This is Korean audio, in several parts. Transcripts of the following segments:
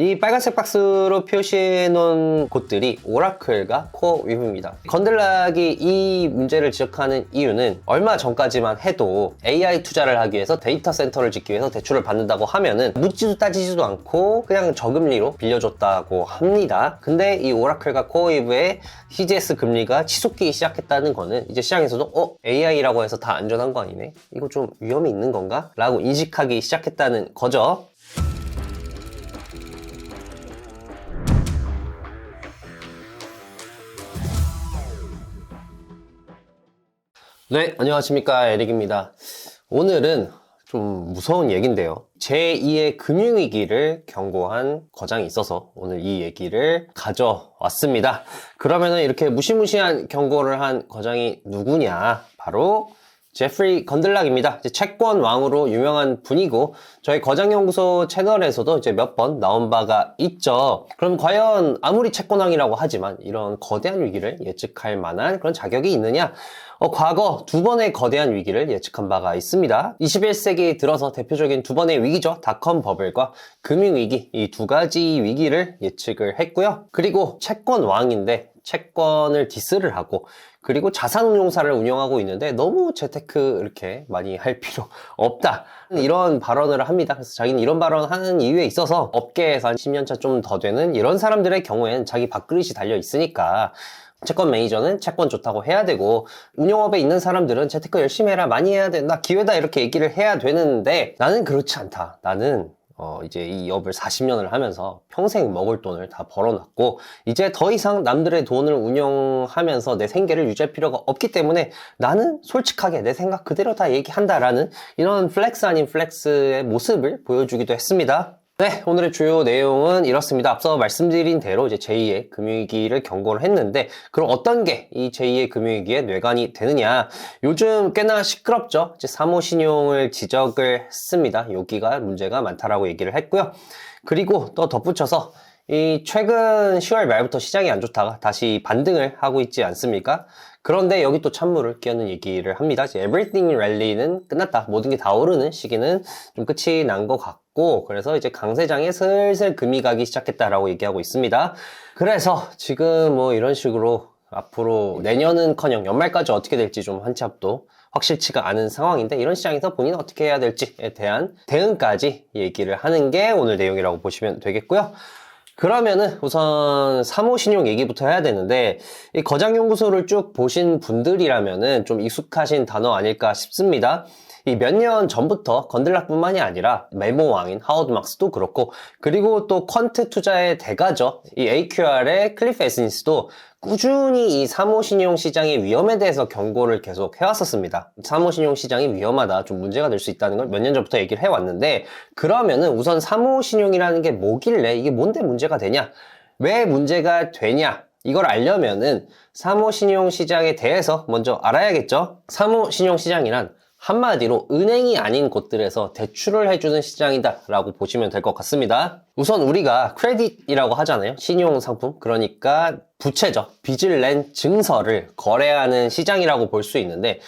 이 빨간색 박스로 표시해 놓은 곳들이 오라클과 코어 위브입니다. 건들락이 이 문제를 지적하는 이유는 얼마 전까지만 해도 AI 투자를 하기 위해서 데이터 센터를 짓기 위해서 대출을 받는다고 하면은 묻지도 따지지도 않고 그냥 저금리로 빌려줬다고 합니다. 근데 이 오라클과 코어위브의 TGS 금리가 치솟기 시작했다는 거는 이제 시장에서도 어 AI라고 해서 다 안전한 거 아니네? 이거 좀 위험이 있는 건가? 라고 인식하기 시작했다는 거죠. 네, 안녕하십니까. 에릭입니다. 오늘은 좀 무서운 얘기인데요. 제2의 금융위기를 경고한 거장이 있어서 오늘 이 얘기를 가져왔습니다. 그러면은 이렇게 무시무시한 경고를 한 거장이 누구냐? 바로 제프리 건들락입니다. 이제 채권 왕으로 유명한 분이고 저희 거장연구소 채널에서도 이제 몇 번 나온 바가 있죠. 그럼 과연 아무리 채권왕이라고 하지만 이런 거대한 위기를 예측할 만한 그런 자격이 있느냐? 어, 과거 두 번의 거대한 위기를 예측한 바가 있습니다. 21세기 들어서 대표적인 두 번의 위기죠. 닷컴 버블과 금융위기 이 두 가지 위기를 예측을 했고요. 그리고 채권 왕인데 채권을 디스를 하고 그리고 자산운용사를 운영하고 있는데 너무 재테크 이렇게 많이 할 필요 없다. 이런 발언을 합니다. 그래서 자기는 이런 발언을 하는 이유에 있어서 업계에서 한 10년차 좀 더 되는 이런 사람들의 경우엔 자기 밥그릇이 달려 있으니까 채권 매니저는 채권 좋다고 해야 되고 운영업에 있는 사람들은 재테크 열심히 해라 많이 해야 된다 기회다 이렇게 얘기를 해야 되는데 나는 그렇지 않다 나는 어, 이제 이 업을 40년을 하면서 평생 먹을 돈을 다 벌어놨고, 이제 더 이상 남들의 돈을 운영하면서 내 생계를 유지할 필요가 없기 때문에 나는 솔직하게 내 생각 그대로 다 얘기한다라는 이런 플렉스 아닌 플렉스의 모습을 보여주기도 했습니다. 네, 오늘의 주요 내용은 이렇습니다. 앞서 말씀드린 대로 이제 제2의 금융위기를 경고를 했는데, 그럼 어떤 게 이 제2의 금융위기의 뇌관이 되느냐? 요즘 꽤나 시끄럽죠? 이제 사모신용을 지적을 했습니다. 여기가 문제가 많다라고 얘기를 했고요. 그리고 또 덧붙여서 이 최근 10월 말부터 시장이 안 좋다가 다시 반등을 하고 있지 않습니까? 그런데 여기 또 찬물을 끼얹는 얘기를 합니다. 이제 everything rally는 끝났다. 모든 게 다 오르는 시기는 좀 끝이 난 것 같고, 그래서 이제 강세장에 슬슬 금이 가기 시작했다라고 얘기하고 있습니다. 그래서 지금 뭐 이런 식으로 앞으로 내년은 커녕 연말까지 어떻게 될지 좀 한치 앞도 확실치가 않은 상황인데 이런 시장에서 본인은 어떻게 해야 될지에 대한 대응까지 얘기를 하는 게 오늘 내용이라고 보시면 되겠고요. 그러면은 우선 사모신용 얘기부터 해야 되는데 이 거장연구소를 쭉 보신 분들이라면은 좀 익숙하신 단어 아닐까 싶습니다. 이 몇 년 전부터 건들락뿐만이 아니라 메모왕인 하워드 막스도 그렇고 그리고 또 퀀트 투자의 대가죠. 이 AQR의 클리프 에스니스도 꾸준히 이 사모신용 시장의 위험에 대해서 경고를 계속 해왔었습니다. 사모신용 시장이 위험하다, 좀 문제가 될 수 있다는 걸 몇 년 전부터 얘기를 해왔는데, 그러면은 우선 사모신용이라는 게 뭐길래 이게 뭔데 문제가 되냐? 왜 문제가 되냐? 이걸 알려면은 사모신용 시장에 대해서 먼저 알아야겠죠? 사모신용 시장이란 한마디로 은행이 아닌 곳들에서 대출을 해주는 시장이다 라고 보시면 될 것 같습니다. 우선 우리가 크레딧이라고 하잖아요. 신용상품. 그러니까 부채죠. 빚을 낸 증서를 거래하는 시장이라고 볼 수 있는데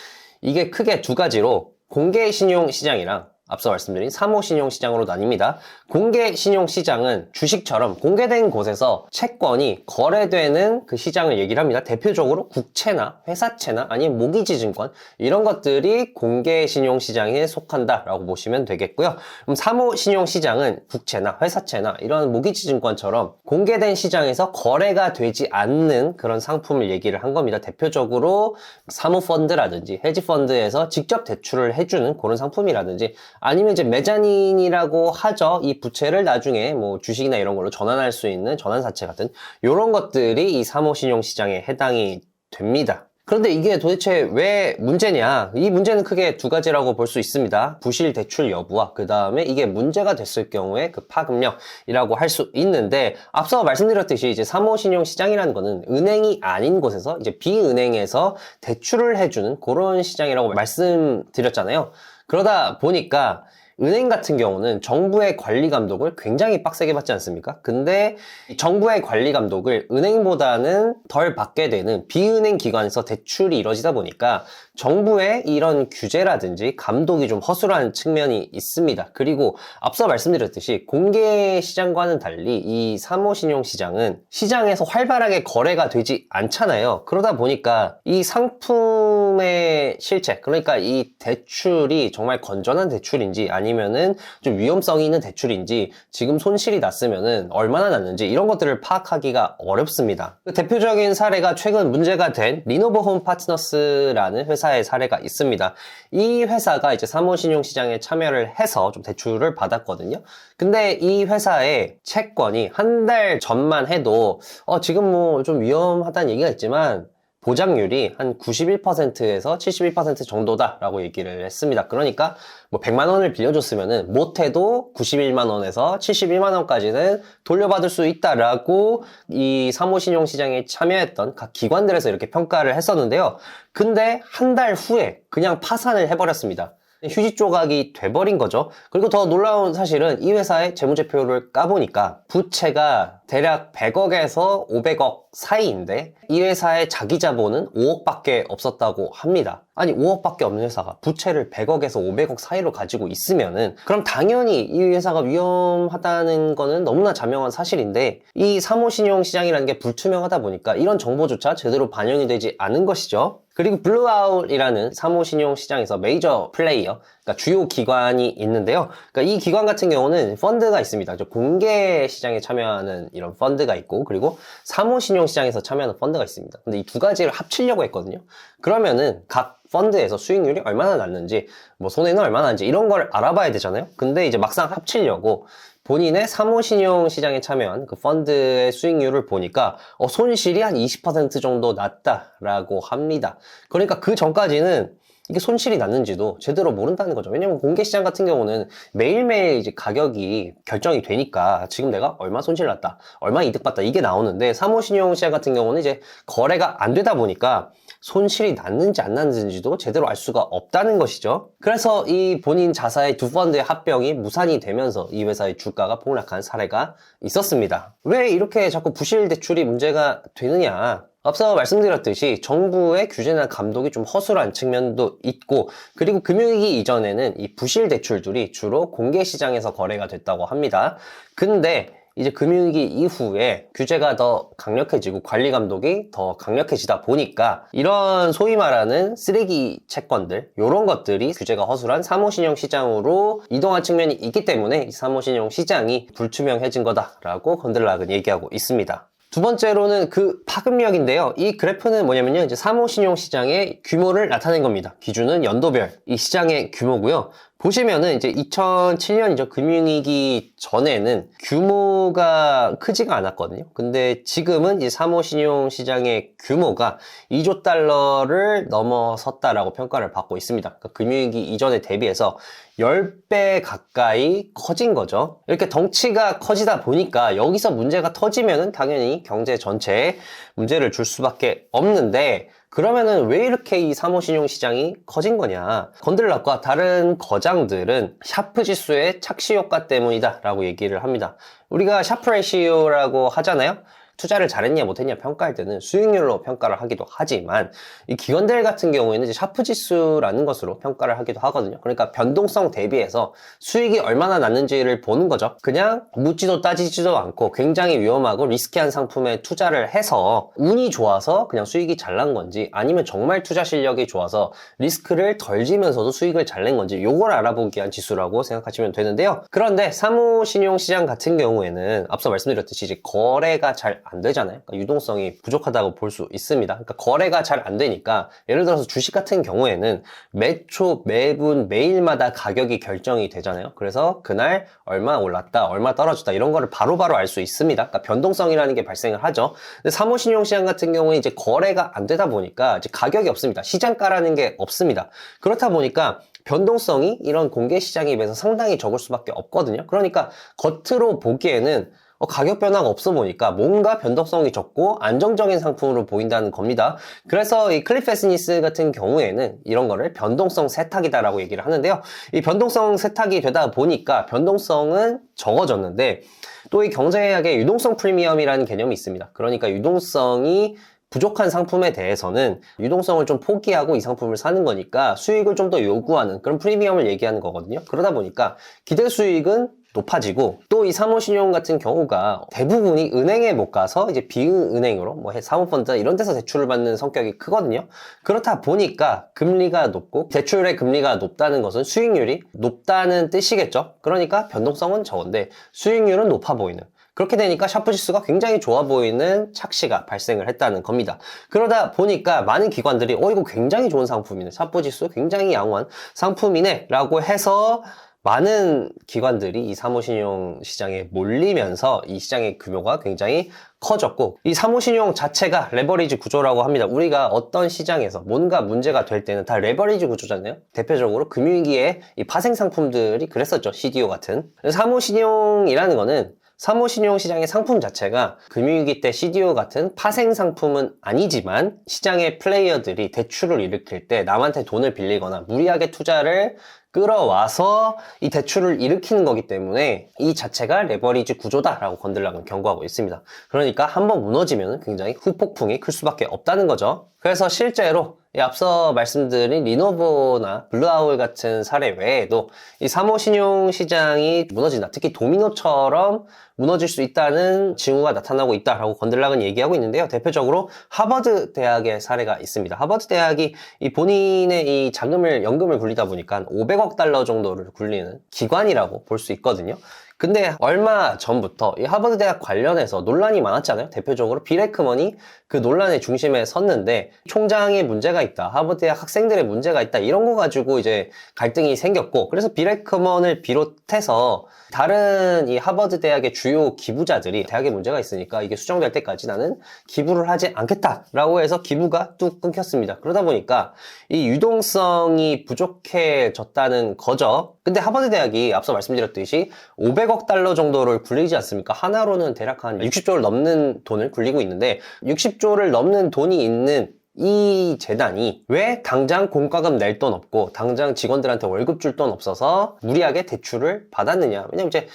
이게 크게 두 가지로 공개 신용 시장이랑 앞서 말씀드린 사모 신용 시장으로 나뉩니다. 공개 신용 시장은 주식처럼 공개된 곳에서 채권이 거래되는 그 시장을 얘기를 합니다. 대표적으로 국채나 회사채나 아니면 모기지 증권 이런 것들이 공개 신용 시장에 속한다라고 보시면 되겠고요. 그럼 사모 신용 시장은 국채나 회사채나 이런 모기지 증권처럼 공개된 시장에서 거래가 되지 않는 그런 상품을 얘기를 한 겁니다. 대표적으로 사모 펀드라든지 헤지 펀드에서 직접 대출을 해주는 그런 상품이라든지 아니면 이제 메자닌이라고 하죠. 이 부채를 나중에 뭐 주식이나 이런 걸로 전환할 수 있는 전환사채 같은 이런 것들이 이 사모신용 시장에 해당이 됩니다. 그런데 이게 도대체 왜 문제냐? 이 문제는 크게 두 가지라고 볼 수 있습니다. 부실 대출 여부와 그 다음에 이게 문제가 됐을 경우에 그 파급력이라고 할 수 있는데 앞서 말씀드렸듯이 이제 사모신용 시장이라는 거는 은행이 아닌 곳에서 이제 비은행에서 대출을 해주는 그런 시장이라고 말씀드렸잖아요. 그러다 보니까 은행 같은 경우는 정부의 관리 감독을 굉장히 빡세게 받지 않습니까? 근데 이 정부의 관리 감독을 은행보다는 덜 받게 되는 비은행 기관에서 대출이 이루어지다 보니까 정부의 이런 규제라든지 감독이 좀 허술한 측면이 있습니다. 그리고 앞서 말씀드렸듯이 공개 시장과는 달리 이 사모신용 시장은 시장에서 활발하게 거래가 되지 않잖아요. 그러다 보니까 이 상품의 실체, 그러니까 이 대출이 정말 건전한 대출인지 아니면 은 좀 위험성이 있는 대출인지 지금 손실이 났으면은 얼마나 났는지 이런 것들을 파악하기가 어렵습니다. 그 대표적인 사례가 최근 문제가 된 리노버 홈 파트너스라는 회사의 사례가 있습니다. 이 회사가 이제 사모신용 시장에 참여를 해서 좀 대출을 받았거든요. 근데 이 회사의 채권이 한 달 전만 해도 어 지금 뭐 좀 위험하다는 얘기가 있지만 보장률이 한 91%에서 71% 정도다라고 얘기를 했습니다. 그러니까 뭐 100만 원을 빌려줬으면은 못해도 91만 원에서 71만 원까지는 돌려받을 수 있다라고 이 사모신용 시장에 참여했던 각 기관들에서 이렇게 평가를 했었는데요. 근데 한 달 후에 그냥 파산을 해버렸습니다. 휴지 조각이 돼버린 거죠. 그리고 더 놀라운 사실은 이 회사의 재무제표를 까보니까 부채가 대략 100억에서 500억 사이인데 이 회사의 자기 자본은 5억밖에 없었다고 합니다. 아니 5억밖에 없는 회사가 부채를 100억에서 500억 사이로 가지고 있으면은 그럼 당연히 이 회사가 위험하다는 거는 너무나 자명한 사실인데 이 사모신용 시장이라는 게 불투명하다 보니까 이런 정보조차 제대로 반영이 되지 않은 것이죠. 그리고 블루아웃이라는 사모신용 시장에서 메이저 플레이어, 그러니까 주요 기관이 있는데요. 그러니까 이 기관 같은 경우는 펀드가 있습니다. 저 공개 시장에 참여하는 이런 펀드가 있고, 그리고 사모신용 시장에서 참여하는 펀드가 있습니다. 근데 이 두 가지를 합치려고 했거든요. 그러면은 각 펀드에서 수익률이 얼마나 났는지, 뭐 손해는 얼마나 났는지 이런 걸 알아봐야 되잖아요. 근데 이제 막상 합치려고 본인의 사모신용 시장에 참여한 그 펀드의 수익률을 보니까 어, 손실이 한 20% 정도 났다라고 합니다. 그러니까 그 전까지는 이게 손실이 났는지도 제대로 모른다는 거죠. 왜냐면 공개 시장 같은 경우는 매일매일 이제 가격이 결정이 되니까 지금 내가 얼마 손실 났다, 얼마 이득 봤다 이게 나오는데 사모신용 시장 같은 경우는 이제 거래가 안 되다 보니까 손실이 났는지 안 났는지도 제대로 알 수가 없다는 것이죠. 그래서 이 본인 자사의 두 펀드의 합병이 무산이 되면서 이 회사의 주가가 폭락한 사례가 있었습니다. 왜 이렇게 자꾸 부실 대출이 문제가 되느냐? 앞서 말씀드렸듯이 정부의 규제나 감독이 좀 허술한 측면도 있고 그리고 금융위기 이전에는 이 부실 대출들이 주로 공개 시장에서 거래가 됐다고 합니다. 근데 이제 금융위기 이후에 규제가 더 강력해지고 관리 감독이 더 강력해지다 보니까 이런 소위 말하는 쓰레기 채권들 이런 것들이 규제가 허술한 사모신용 시장으로 이동한 측면이 있기 때문에 이 사모신용 시장이 불투명해진 거다라고 건들락은 얘기하고 있습니다. 두 번째로는 그 파급력인데요. 이 그래프는 뭐냐면요. 이제 사모신용 시장의 규모를 나타낸 겁니다. 기준은 연도별 이 시장의 규모고요. 보시면은 이제 2007년이죠. 금융위기 전에는 규모가 크지가 않았거든요. 근데 지금은 이 사모신용 시장의 규모가 2조 달러를 넘어섰다라고 평가를 받고 있습니다. 그러니까 금융위기 이전에 대비해서 10배 가까이 커진 거죠. 이렇게 덩치가 커지다 보니까 여기서 문제가 터지면은 당연히 경제 전체에 문제를 줄 수밖에 없는데 그러면은 왜 이렇게 이 사모신용 시장이 커진 거냐? 건들락과 다른 거장들은 샤프 지수의 착시 효과 때문이다 라고 얘기를 합니다. 우리가 샤프 레시오라고 하잖아요. 투자를 잘했냐 못했냐 평가할 때는 수익률로 평가를 하기도 하지만 이 기관들 같은 경우에는 이제 샤프 지수라는 것으로 평가를 하기도 하거든요. 그러니까 변동성 대비해서 수익이 얼마나 났는지를 보는 거죠. 그냥 묻지도 따지지도 않고 굉장히 위험하고 리스키한 상품에 투자를 해서 운이 좋아서 그냥 수익이 잘 난 건지 아니면 정말 투자 실력이 좋아서 리스크를 덜 지면서도 수익을 잘 낸 건지 요걸 알아보기 위한 지수라고 생각하시면 되는데요. 그런데 사무신용 시장 같은 경우에는 앞서 말씀드렸듯이 이제 거래가 잘안 되잖아요. 그러니까 유동성이 부족하다고 볼 수 있습니다. 그러니까 거래가 잘 안 되니까 예를 들어서 주식 같은 경우에는 매초, 매분, 매일마다 가격이 결정이 되잖아요. 그래서 그날 얼마 올랐다, 얼마 떨어졌다 이런 거를 바로바로 알 수 있습니다. 그러니까 변동성이라는 게 발생을 하죠. 근데 사모신용 시장 같은 경우에 이제 거래가 안 되다 보니까 이제 가격이 없습니다. 시장가라는 게 없습니다. 그렇다 보니까 변동성이 이런 공개 시장에 비해서 상당히 적을 수밖에 없거든요. 그러니까 겉으로 보기에는 어, 가격 변화가 없어 보니까 뭔가 변동성이 적고 안정적인 상품으로 보인다는 겁니다. 그래서 이 클리페스니스 같은 경우에는 이런 거를 변동성 세탁이다라고 얘기를 하는데요. 이 변동성 세탁이 되다 보니까 변동성은 적어졌는데 또 이 경제학에 유동성 프리미엄이라는 개념이 있습니다. 그러니까 유동성이 부족한 상품에 대해서는 유동성을 좀 포기하고 이 상품을 사는 거니까 수익을 좀 더 요구하는 그런 프리미엄을 얘기하는 거거든요. 그러다 보니까 기대 수익은 높아지고 또 이 사모신용 같은 경우가 대부분이 은행에 못 가서 이제 비은행으로 뭐 사모펀드 이런 데서 대출을 받는 성격이 크거든요. 그렇다 보니까 금리가 높고 대출의 금리가 높다는 것은 수익률이 높다는 뜻이겠죠. 그러니까 변동성은 적은데 수익률은 높아 보이는 그렇게 되니까 샤프 지수가 굉장히 좋아 보이는 착시가 발생을 했다는 겁니다. 그러다 보니까 많은 기관들이 어 이거 굉장히 좋은 상품이네. 샤프 지수 굉장히 양호한 상품이네 라고 해서 많은 기관들이 이 사모신용 시장에 몰리면서 이 시장의 규모가 굉장히 커졌고 이 사모신용 자체가 레버리지 구조라고 합니다. 우리가 어떤 시장에서 뭔가 문제가 될 때는 다 레버리지 구조잖아요. 대표적으로 금융위기에 이 파생 상품들이 그랬었죠. CDO 같은. 사모신용이라는 거는 사모신용 시장의 상품 자체가 금융위기 때 CDO 같은 파생 상품은 아니지만 시장의 플레이어들이 대출을 일으킬 때 남한테 돈을 빌리거나 무리하게 투자를 끌어와서 이 대출을 일으키는 거기 때문에 이 자체가 레버리지 구조다라고 건들락은 경고하고 있습니다. 그러니까 한번 무너지면 굉장히 후폭풍이 클 수밖에 없다는 거죠. 그래서 실제로 이 앞서 말씀드린 리노버나 블루아울 같은 사례 외에도 이 사모 신용 시장이 무너진다. 특히 도미노처럼 무너질 수 있다는 징후가 나타나고 있다라고 건들락은 얘기하고 있는데요. 대표적으로 하버드 대학의 사례가 있습니다. 하버드 대학이 이 본인의 이 자금을 연금을 굴리다 보니까 500억 달러 정도를 굴리는 기관이라고 볼 수 있거든요. 근데 얼마 전부터 이 하버드 대학 관련해서 논란이 많았잖아요. 대표적으로 비레크먼이 그 논란의 중심에 섰는데 총장의 문제가 있다. 하버드 대학 학생들의 문제가 있다. 이런 거 가지고 이제 갈등이 생겼고 그래서 비레크먼을 비롯해서 다른 이 하버드 대학의 주요 기부자들이 대학에 문제가 있으니까 이게 수정될 때까지 나는 기부를 하지 않겠다라고 해서 기부가 뚝 끊겼습니다. 그러다 보니까 이 유동성이 부족해졌다는 거죠. 근데 하버드 대학이 앞서 말씀드렸듯이 500억 달러 정도를 굴리지 않습니까? 하나로는 대략 한 60조를 넘는 돈을 굴리고 있는데 60조를 넘는 돈이 있는 이 재단이 왜 당장 공과금 낼 돈 없고 당장 직원들한테 월급 줄 돈 없어서 무리하게 대출을 받았느냐 왜냐면 이제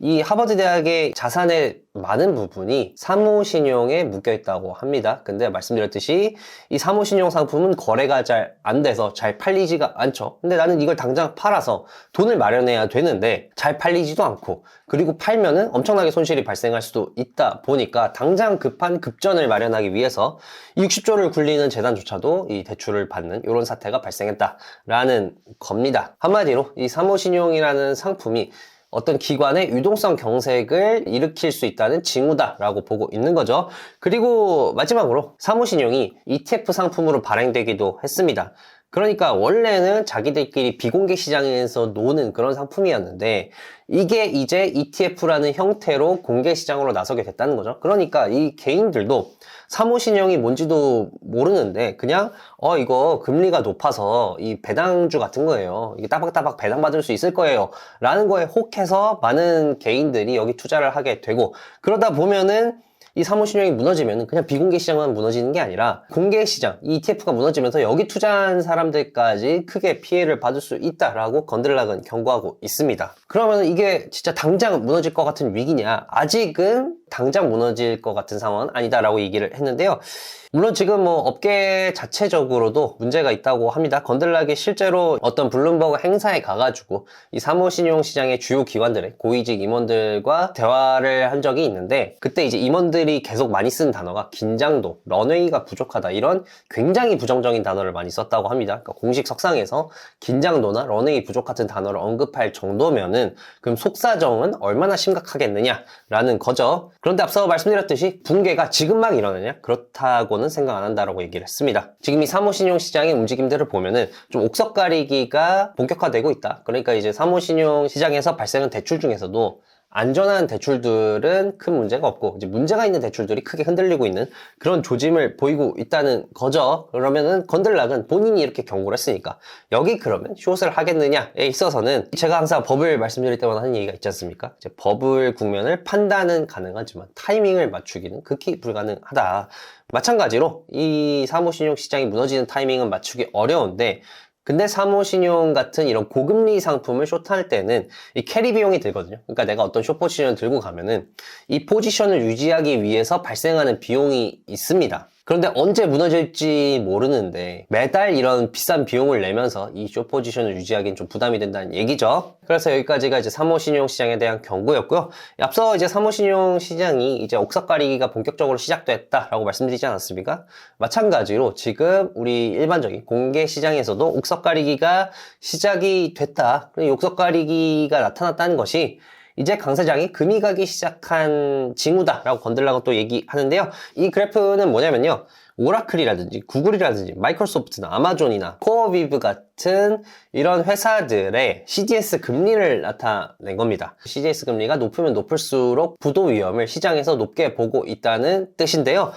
이 하버드 대학의 자산의 많은 부분이 사모신용에 묶여 있다고 합니다. 근데 말씀드렸듯이 이 사모신용 상품은 거래가 잘 안 돼서 잘 팔리지가 않죠. 근데 나는 이걸 당장 팔아서 돈을 마련해야 되는데 잘 팔리지도 않고 그리고 팔면은 엄청나게 손실이 발생할 수도 있다 보니까 당장 급한 급전을 마련하기 위해서 60조를 굴리는 재단조차도 이 대출을 받는 이런 사태가 발생했다라는 겁니다. 한마디로 이 사모신용이라는 상품이 어떤 기관의 유동성 경색을 일으킬 수 있다는 징후다라고 보고 있는 거죠. 그리고 마지막으로 사무신용이 ETF 상품으로 발행되기도 했습니다. 그러니까 원래는 자기들끼리 비공개 시장에서 노는 그런 상품이었는데 이게 이제 ETF라는 형태로 공개 시장으로 나서게 됐다는 거죠. 그러니까 이 개인들도 사모신용이 뭔지도 모르는데 그냥 어 이거 금리가 높아서 이 배당주 같은 거예요. 이게 따박따박 배당받을 수 있을 거예요. 라는 거에 혹해서 많은 개인들이 여기 투자를 하게 되고 그러다 보면은 이 사모신용이 무너지면 그냥 비공개 시장만 무너지는 게 아니라 공개 시장, 이 ETF가 무너지면서 여기 투자한 사람들까지 크게 피해를 받을 수 있다라고 건들락은 경고하고 있습니다. 그러면 이게 진짜 당장 무너질 것 같은 위기냐? 아직은 당장 무너질 것 같은 상황은 아니다라고 얘기를 했는데요. 물론 지금 뭐 업계 자체적으로도 문제가 있다고 합니다. 건들락이 실제로 어떤 블룸버그 행사에 가가지고 이 사모신용 시장의 주요 기관들의 고위직 임원들과 대화를 한 적이 있는데 그때 이제 임원들 이 계속 많이 쓴 단어가 긴장도, 런웨이가 부족하다 이런 굉장히 부정적인 단어를 많이 썼다고 합니다. 그러니까 공식 석상에서 긴장도나 런웨이 부족 같은 단어를 언급할 정도면은 그럼 속사정은 얼마나 심각하겠느냐라는 거죠. 그런데 앞서 말씀드렸듯이 붕괴가 지금 막 일어나냐? 그렇다고는 생각 안 한다라고 얘기를 했습니다. 지금 이 사모신용 시장의 움직임들을 보면은 좀 옥석 가리기가 본격화되고 있다. 그러니까 이제 사모신용 시장에서 발생한 대출 중에서도 안전한 대출들은 큰 문제가 없고 이제 문제가 있는 대출들이 크게 흔들리고 있는 그런 조짐을 보이고 있다는 거죠. 그러면은 건들락은 본인이 이렇게 경고를 했으니까 여기 그러면 숏을 하겠느냐에 있어서는 제가 항상 법을 말씀드릴 때마다 하는 얘기가 있지 않습니까? 이제 법을 국면을 판단은 가능하지만 타이밍을 맞추기는 극히 불가능하다. 마찬가지로 이 사모신용 시장이 무너지는 타이밍은 맞추기 어려운데 근데 사모신용 같은 이런 고금리 상품을 숏할 때는 이 캐리 비용이 들거든요. 그러니까 내가 어떤 숏 포지션을 들고 가면은 이 포지션을 유지하기 위해서 발생하는 비용이 있습니다. 그런데 언제 무너질지 모르는데 매달 이런 비싼 비용을 내면서 이숏 포지션을 유지하기는 좀 부담이 된다는 얘기죠. 그래서 여기까지가 이제 사모신용 시장에 대한 경고였고요. 앞서 이제 사모신용 시장이 이제 옥석 가리기가 본격적으로 시작됐다라고 말씀드리지 않았습니까? 마찬가지로 지금 우리 일반적인 공개 시장에서도 옥석 가리기가 시작이 됐다. 이 옥석 가리기가 나타났다는 것이 이제 강세장이 금이 가기 시작한 징후다라고 건들라고 또 얘기하는데요. 이 그래프는 뭐냐면요. 오라클이라든지 구글이라든지 마이크로소프트나 아마존이나 코어비브 같은 이런 회사들의 CDS 금리를 나타낸 겁니다. CDS 금리가 높으면 높을수록 부도 위험을 시장에서 높게 보고 있다는 뜻인데요.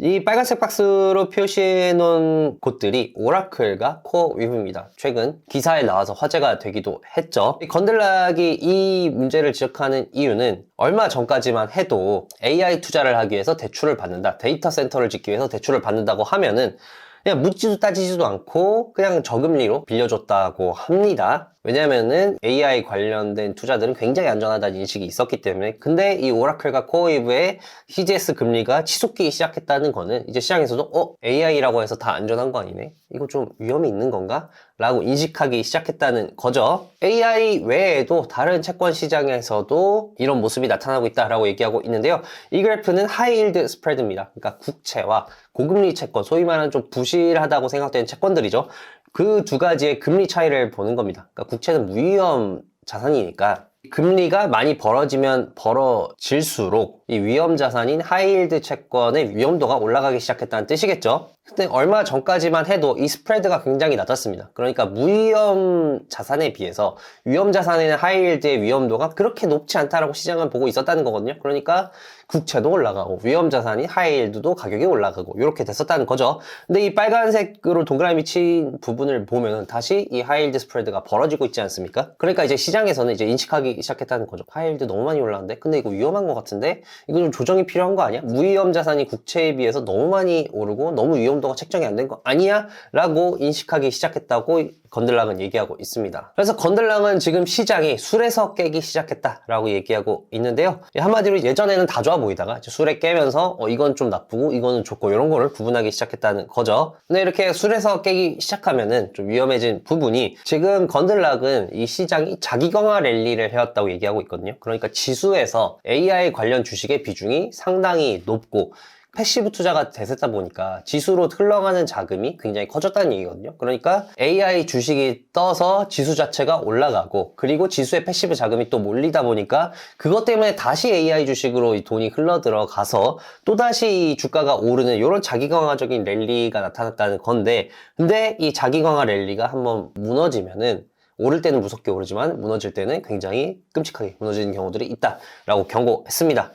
이 빨간색 박스로 표시해 놓은 곳들이 오라클과 코어위브입니다. 최근 기사에 나와서 화제가 되기도 했죠. 이 건들락이 이 문제를 지적하는 이유는 얼마 전까지만 해도 AI 투자를 하기 위해서 대출을 받는다. 데이터 센터를 짓기 위해서 대출을 받는다고 하면은 그냥 묻지도 따지지도 않고 그냥 저금리로 빌려줬다고 합니다. 왜냐면은 AI 관련된 투자들은 굉장히 안전하다는 인식이 있었기 때문에 근데 이 오라클과 코어웨이브의 CGS 금리가 치솟기 시작했다는 거는 이제 시장에서도 어? AI라고 해서 다 안전한 거 아니네? 이거 좀 위험이 있는 건가? 라고 인식하기 시작했다는 거죠. AI 외에도 다른 채권 시장에서도 이런 모습이 나타나고 있다라고 얘기하고 있는데요. 이 그래프는 하이힐드 스프레드입니다. 그러니까 국채와 고금리 채권, 소위 말하는 좀 부실하다고 생각되는 채권들이죠. 그 두 가지의 금리 차이를 보는 겁니다. 그러니까 국채는 무위험 자산이니까 금리가 많이 벌어지면 벌어질수록 이 위험 자산인 하이힐드 채권의 위험도가 올라가기 시작했다는 뜻이겠죠. 근데 얼마 전까지만 해도 이 스프레드가 굉장히 낮았습니다. 그러니까 무위험 자산에 비해서 위험 자산에는 하이힐드의 위험도가 그렇게 높지 않다라고 시장은 보고 있었다는 거거든요. 그러니까 국채도 올라가고 위험 자산인 하이힐드도 가격이 올라가고 이렇게 됐었다는 거죠. 근데 이 빨간색으로 동그라미 친 부분을 보면 다시 이 하이힐드 스프레드가 벌어지고 있지 않습니까? 그러니까 이제 시장에서는 이제 인식하기 시작했다는 거죠. 하이힐드 너무 많이 올라왔는데 근데 이거 위험한 것 같은데 이거 좀 조정이 필요한 거 아니야? 무위험 자산이 국채에 비해서 너무 많이 오르고 너무 위험도가 책정이 안 된 거 아니야? 라고 인식하기 시작했다고 건들랑은 얘기하고 있습니다. 그래서 건들랑은 지금 시장이 술에서 깨기 시작했다라고 얘기하고 있는데요. 한마디로 예전에는 다 좋아 보이다가 술에 깨면서 어, 이건 좀 나쁘고 이거는 좋고 이런 거를 구분하기 시작했다는 거죠. 근데 이렇게 술에서 깨기 시작하면은 좀 위험해진 부분이 지금 건들락은 이 시장이 자기강화 랠리를 해왔다고 얘기하고 있거든요. 그러니까 지수에서 AI 관련 주식의 비중이 상당히 높고 패시브 투자가 대세다 보니까 지수로 흘러가는 자금이 굉장히 커졌다는 얘기거든요. 그러니까 AI 주식이 떠서 지수 자체가 올라가고 그리고 지수에 패시브 자금이 또 몰리다 보니까 그것 때문에 다시 AI 주식으로 이 돈이 흘러 들어가서 또다시 이 주가가 오르는 이런 자기강화적인 랠리가 나타났다는 건데 근데 이 자기강화 랠리가 한번 무너지면은 오를 때는 무섭게 오르지만 무너질 때는 굉장히 끔찍하게 무너지는 경우들이 있다라고 경고했습니다.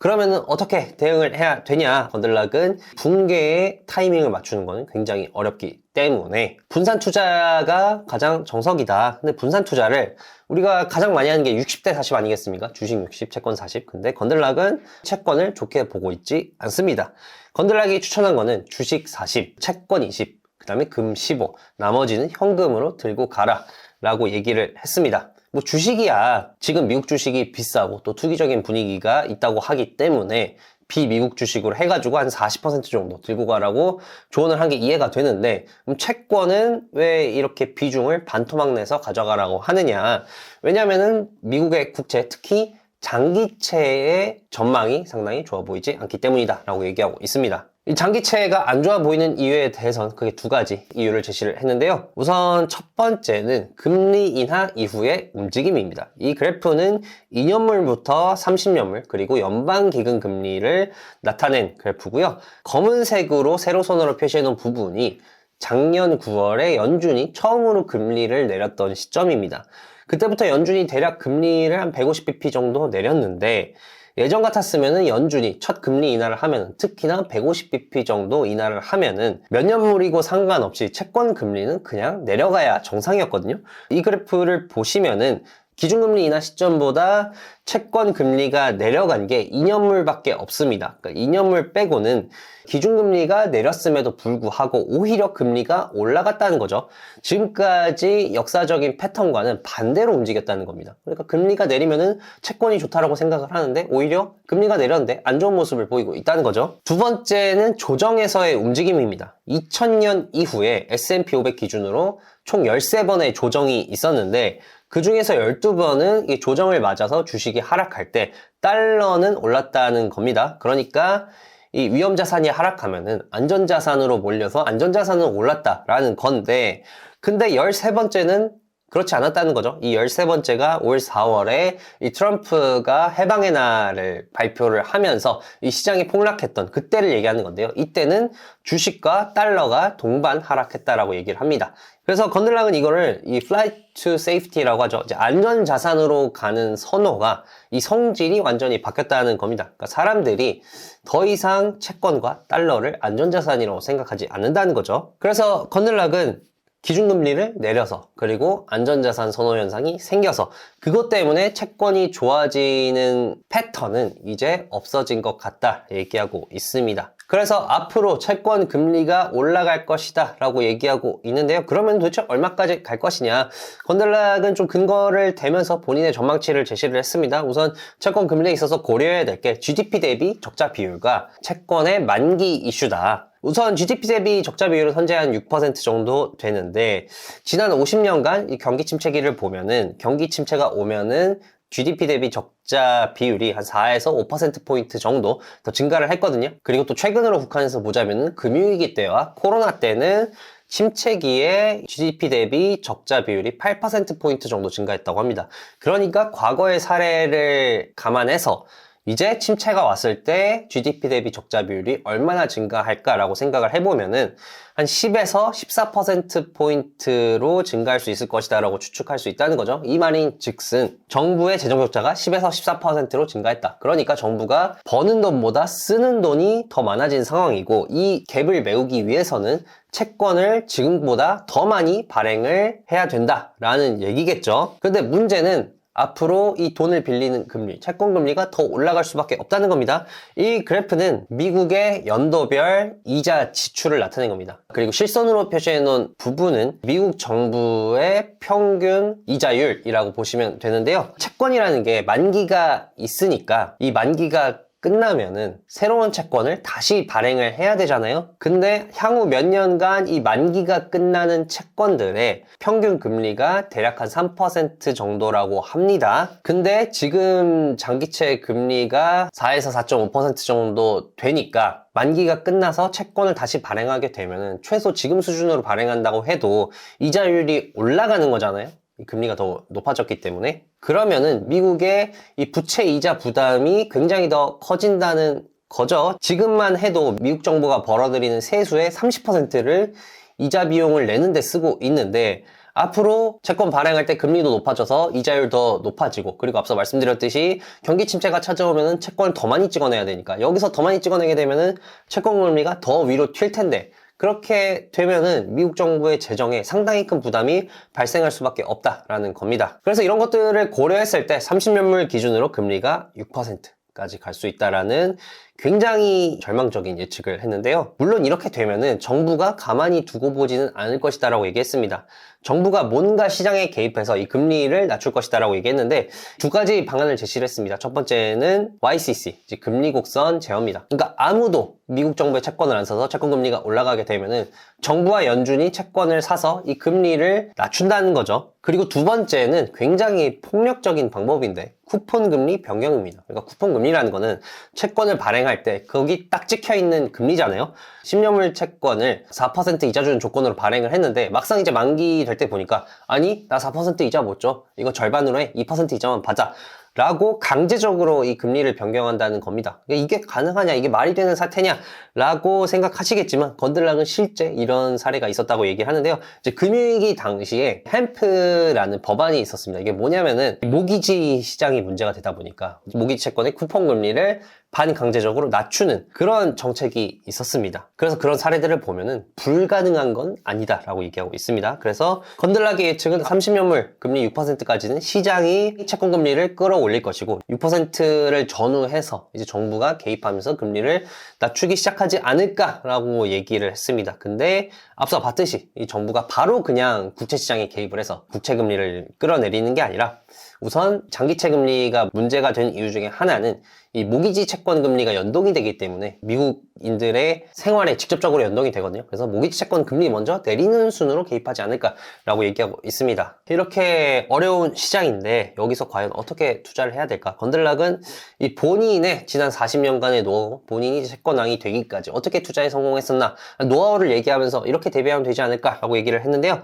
그러면은 어떻게 대응을 해야 되냐? 건들락은 붕괴의 타이밍을 맞추는 것은 굉장히 어렵기 때문에 분산 투자가 가장 정석이다. 근데 분산 투자를 우리가 가장 많이 하는 게 60대 40 아니겠습니까? 주식 60, 채권 40. 근데 건들락은 채권을 좋게 보고 있지 않습니다. 건들락이 추천한 거는 주식 40, 채권 20, 그 다음에 금 15, 나머지는 현금으로 들고 가라. 라고 얘기를 했습니다. 뭐 주식이야. 지금 미국 주식이 비싸고 또 투기적인 분위기가 있다고 하기 때문에 비미국 주식으로 해가지고 한 40% 정도 들고 가라고 조언을 한 게 이해가 되는데 그럼 채권은 왜 이렇게 비중을 반토막 내서 가져가라고 하느냐? 왜냐면은 미국의 국채 특히 장기채의 전망이 상당히 좋아 보이지 않기 때문이다 라고 얘기하고 있습니다. 이 장기채가 안 좋아 보이는 이유에 대해서는 크게 두 가지 이유를 제시를 했는데요. 우선 첫 번째는 금리 인하 이후의 움직임입니다. 이 그래프는 2년물부터 30년물 그리고 연방기금 금리를 나타낸 그래프고요. 검은색으로 세로선으로 표시해 놓은 부분이 작년 9월에 연준이 처음으로 금리를 내렸던 시점입니다. 그때부터 연준이 대략 금리를 한 150bp 정도 내렸는데 예전 같았으면은 연준이 첫 금리 인하를 하면 특히나 150bp 정도 인하를 하면은 몇 년물이고 상관없이 채권 금리는 그냥 내려가야 정상이었거든요. 이 그래프를 보시면은 기준금리 인하 시점보다 채권 금리가 내려간 게 2년물밖에 없습니다. 그러니까 2년물 빼고는 기준금리가 내렸음에도 불구하고 오히려 금리가 올라갔다는 거죠. 지금까지 역사적인 패턴과는 반대로 움직였다는 겁니다. 그러니까 금리가 내리면은 채권이 좋다라고 생각을 하는데 오히려 금리가 내렸는데 안 좋은 모습을 보이고 있다는 거죠. 두 번째는 조정에서의 움직임입니다. 2000년 이후에 S&P 500 기준으로 총 13번의 조정이 있었는데 그 중에서 12번은 이 조정을 맞아서 주식이 하락할 때 달러는 올랐다는 겁니다. 그러니까 이 위험 자산이 하락하면은 안전 자산으로 몰려서 안전 자산은 올랐다라는 건데 근데 13번째는 그렇지 않았다는 거죠. 이 13번째가 올 4월에 이 트럼프가 해방의 날을 발표를 하면서 이 시장이 폭락했던 그때를 얘기하는 건데요. 이때는 주식과 달러가 동반 하락했다라고 얘기를 합니다. 그래서 건들락은 이거를 이 flight to safety라고 하죠. 이제 안전 자산으로 가는 선호가 이 성질이 완전히 바뀌었다는 겁니다. 그러니까 사람들이 더 이상 채권과 달러를 안전 자산이라고 생각하지 않는다는 거죠. 그래서 건들락은 기준금리를 내려서 그리고 안전자산 선호 현상이 생겨서 그것 때문에 채권이 좋아지는 패턴은 이제 없어진 것 같다 얘기하고 있습니다. 그래서 앞으로 채권 금리가 올라갈 것이다 라고 얘기하고 있는데요. 그러면 도대체 얼마까지 갈 것이냐. 건들락은 좀 근거를 대면서 본인의 전망치를 제시를 했습니다. 우선 채권 금리에 있어서 고려해야 될 게 GDP 대비 적자 비율과 채권의 만기 이슈다. 우선 GDP 대비 적자 비율은 현재 한 6% 정도 되는데 지난 50년간 이 경기 침체기를 보면은 경기 침체가 오면은 GDP 대비 적자 비율이 한 4에서 5%포인트 정도 더 증가를 했거든요. 그리고 또 최근으로 국한해서 보자면은 금융위기 때와 코로나 때는 침체기에 GDP 대비 적자 비율이 8%포인트 정도 증가했다고 합니다. 그러니까 과거의 사례를 감안해서 이제 침체가 왔을 때 GDP 대비 적자 비율이 얼마나 증가할까라고 생각을 해보면은 한 10에서 14%포인트로 증가할 수 있을 것이다 라고 추측할 수 있다는 거죠. 이 말인 즉슨 정부의 재정 적자가 10에서 14%로 증가했다. 그러니까 정부가 버는 돈보다 쓰는 돈이 더 많아진 상황이고 이 갭을 메우기 위해서는 채권을 지금보다 더 많이 발행을 해야 된다라는 얘기겠죠. 근데 문제는 앞으로 이 돈을 빌리는 금리, 채권 금리가 더 올라갈 수밖에 없다는 겁니다. 이 그래프는 미국의 연도별 이자 지출을 나타낸 겁니다. 그리고 실선으로 표시해 놓은 부분은 미국 정부의 평균 이자율이라고 보시면 되는데요. 채권이라는 게 만기가 있으니까 이 만기가 끝나면은 새로운 채권을 다시 발행을 해야 되잖아요. 근데 향후 몇 년간 이 만기가 끝나는 채권들의 평균 금리가 대략 한 3% 정도라고 합니다. 근데 지금 장기채 금리가 4에서 4.5% 정도 되니까 만기가 끝나서 채권을 다시 발행하게 되면은 최소 지금 수준으로 발행한다고 해도 이자율이 올라가는 거잖아요. 이 금리가 더 높아졌기 때문에 그러면은 미국의 이 부채 이자 부담이 굉장히 더 커진다는 거죠. 지금만 해도 미국 정부가 벌어들이는 세수의 30%를 이자 비용을 내는 데 쓰고 있는데 앞으로 채권 발행할 때 금리도 높아져서 이자율 더 높아지고 그리고 앞서 말씀드렸듯이 경기 침체가 찾아오면은 채권을 더 많이 찍어내야 되니까 여기서 더 많이 찍어내게 되면은 채권 금리가 더 위로 튈 텐데 그렇게 되면은 미국 정부의 재정에 상당히 큰 부담이 발생할 수밖에 없다라는 겁니다. 그래서 이런 것들을 고려했을 때 30년물 기준으로 금리가 6%까지 갈 수 있다라는 굉장히 절망적인 예측을 했는데요. 물론 이렇게 되면은 정부가 가만히 두고 보지는 않을 것이다라고 얘기했습니다. 정부가 뭔가 시장에 개입해서 이 금리를 낮출 것이다라고 얘기했는데 두 가지 방안을 제시를 했습니다. 첫 번째는 YCC, 즉 금리 곡선 제어입니다. 그러니까 아무도 미국 정부의 채권을 안 사서 채권 금리가 올라가게 되면은 정부와 연준이 채권을 사서 이 금리를 낮춘다는 거죠. 그리고 두 번째는 굉장히 폭력적인 방법인데 쿠폰 금리 변경입니다. 그러니까 쿠폰 금리라는 거는 채권을 발행할 때 거기 딱 찍혀 있는 금리잖아요. 10년물 채권을 4% 이자 주는 조건으로 발행을 했는데 막상 이제 만기 될 때 보니까 아니 나 4% 이자 못 줘. 이거 절반으로 해. 2% 이자만 받자. 라고 강제적으로 이 금리를 변경한다는 겁니다. 그러니까 이게 가능하냐, 이게 말이 되는 사태냐, 라고 생각하시겠지만, 건들락은 실제 이런 사례가 있었다고 얘기를 하는데요. 이제 금융위기 당시에 햄프라는 법안이 있었습니다. 이게 뭐냐면은, 모기지 시장이 문제가 되다 보니까, 모기지 채권의 쿠폰 금리를 반강제적으로 낮추는 그런 정책이 있었습니다. 그래서 그런 사례들을 보면은 불가능한 건 아니다라고 얘기하고 있습니다. 그래서 건들라기 예측은 30년물 금리 6%까지는 시장이 채권 금리를 끌어올릴 것이고 6%를 전후해서 이제 정부가 개입하면서 금리를 낮추기 시작하지 않을까라고 얘기를 했습니다. 근데 앞서 봤듯이 이 정부가 바로 그냥 국채 시장에 개입을 해서 국채 금리를 끌어내리는 게 아니라 우선 장기채 금리가 문제가 된 이유 중에 하나는 이 모기지 채권 금리가 연동이 되기 때문에 미국인들의 생활에 직접적으로 연동이 되거든요. 그래서 모기지 채권 금리 먼저 내리는 순으로 개입하지 않을까라고 얘기하고 있습니다. 이렇게 어려운 시장인데 여기서 과연 어떻게 투자를 해야 될까? 건들락은 이 본인의 지난 40년간의 노하우, 본인이 채권왕이 되기까지 어떻게 투자에 성공했었나 노하우를 얘기하면서 이렇게 대비하면 되지 않을까라고 얘기를 했는데요.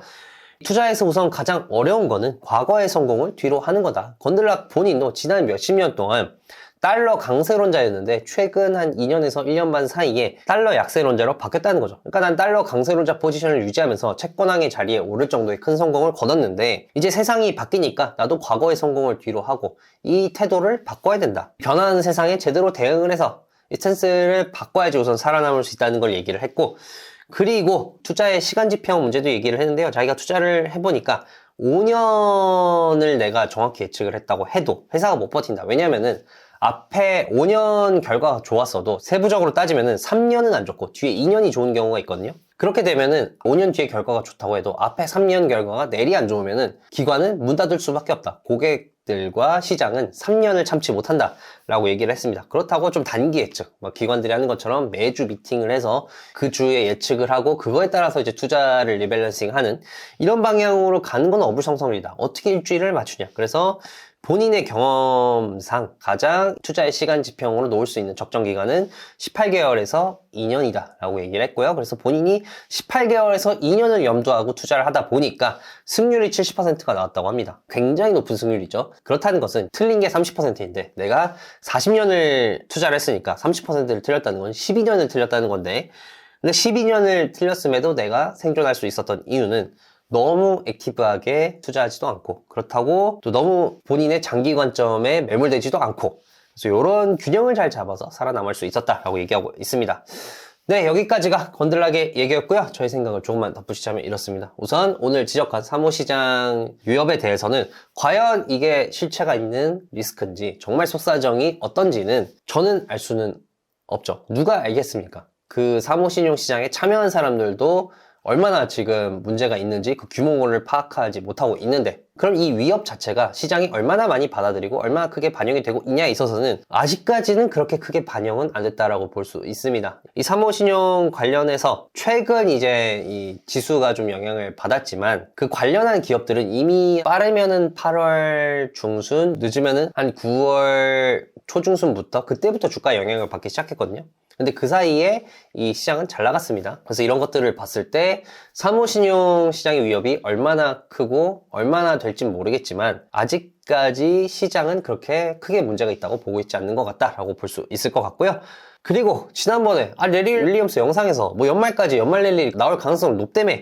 투자에서 우선 가장 어려운 거는 과거의 성공을 뒤로 하는 거다. 건들락 본인도 지난 몇십 년 동안 달러 강세론자였는데 최근 한 2년에서 1년 반 사이에 달러 약세론자로 바뀌었다는 거죠. 그러니까 난 달러 강세론자 포지션을 유지하면서 채권왕의 자리에 오를 정도의 큰 성공을 거뒀는데 이제 세상이 바뀌니까 나도 과거의 성공을 뒤로 하고 이 태도를 바꿔야 된다. 변하는 세상에 제대로 대응을 해서 이 스탠스를 바꿔야지 우선 살아남을 수 있다는 걸 얘기를 했고 그리고 투자의 시간 지평 문제도 얘기를 했는데요. 자기가 투자를 해보니까 5년을 내가 정확히 예측을 했다고 해도 회사가 못 버틴다. 왜냐면은 앞에 5년 결과가 좋았어도 세부적으로 따지면은 3년은 안 좋고 뒤에 2년이 좋은 경우가 있거든요. 그렇게 되면은 5년 뒤에 결과가 좋다고 해도 앞에 3년 결과가 내리 안 좋으면은 기관은 문 닫을 수밖에 없다. 고객 들과 시장은 3년을 참지 못한다. 라고 얘기를 했습니다. 그렇다고 좀 단기 예측, 뭐 기관들이 하는 것처럼 매주 미팅을 해서 그 주에 예측을 하고 그거에 따라서 이제 투자를 리밸런싱 하는 이런 방향으로 가는 건 어불성설이다. 어떻게 일주일을 맞추냐. 그래서 본인의 경험상 가장 투자의 시간 지평으로 놓을 수 있는 적정 기간은 18개월에서 2년이다 라고 얘기를 했고요. 그래서 본인이 18개월에서 2년을 염두하고 투자를 하다 보니까 승률이 70%가 나왔다고 합니다. 굉장히 높은 승률이죠. 그렇다는 것은 틀린 게 30%인데 내가 40년을 투자를 했으니까 30%를 틀렸다는 건 12년을 틀렸다는 건데 근데 12년을 틀렸음에도 내가 생존할 수 있었던 이유는 너무 액티브하게 투자하지도 않고 그렇다고 또 너무 본인의 장기 관점에 매몰되지도 않고 그래서 이런 균형을 잘 잡아서 살아남을 수 있었다라고 얘기하고 있습니다. 네, 여기까지가 건들락의 얘기였고요. 저의 생각을 조금만 덧붙이자면 이렇습니다. 우선 오늘 지적한 사모시장 유협에 대해서는 과연 이게 실체가 있는 리스크인지 정말 속사정이 어떤지는 저는 알 수는 없죠. 누가 알겠습니까? 그 사모신용 시장에 참여한 사람들도 얼마나 지금 문제가 있는지 그 규모를 파악하지 못하고 있는데 그럼 이 위협 자체가 시장이 얼마나 많이 받아들이고 얼마나 크게 반영이 되고 있냐에 있어서는 아직까지는 그렇게 크게 반영은 안 됐다라고 볼 수 있습니다. 이 사모신용 관련해서 최근 이제 이 지수가 좀 영향을 받았지만 그 관련한 기업들은 이미 빠르면은 8월 중순 늦으면은 한 9월 초중순부터 그때부터 주가 영향을 받기 시작했거든요. 근데 그 사이에 이 시장은 잘 나갔습니다. 그래서 이런 것들을 봤을 때 사모신용 시장의 위협이 얼마나 크고 얼마나 될진 모르겠지만 아직까지 시장은 그렇게 크게 문제가 있다고 보고 있지 않는 것 같다라고 볼 수 있을 것 같고요. 그리고 지난번에 아 레리 윌리엄스 영상에서 뭐 연말까지 연말 랠리 나올 가능성을 높다며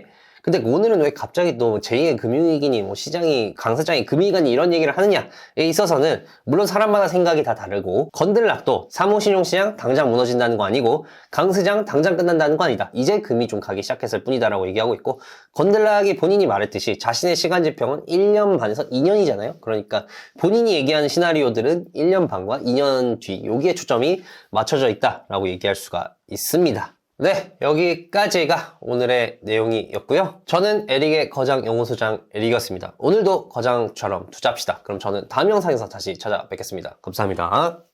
근데 오늘은 왜 갑자기 또 제2의 금융위기니 뭐 시장이 강사장이 금융위관이 이런 얘기를 하느냐에 있어서는 물론 사람마다 생각이 다 다르고 건들락도 사모신용시장 당장 무너진다는 거 아니고 강세장 당장 끝난다는 거 아니다. 이제 금이 좀 가기 시작했을 뿐이다라고 얘기하고 있고 건들락이 본인이 말했듯이 자신의 시간지평은 1년 반에서 2년이잖아요. 그러니까 본인이 얘기하는 시나리오들은 1년 반과 2년 뒤 여기에 초점이 맞춰져 있다라고 얘기할 수가 있습니다. 네, 여기까지가 오늘의 내용이었고요. 저는 에릭의 거장 연구소장 에릭이었습니다. 오늘도 거장처럼 투자합시다. 그럼 저는 다음 영상에서 다시 찾아뵙겠습니다. 감사합니다.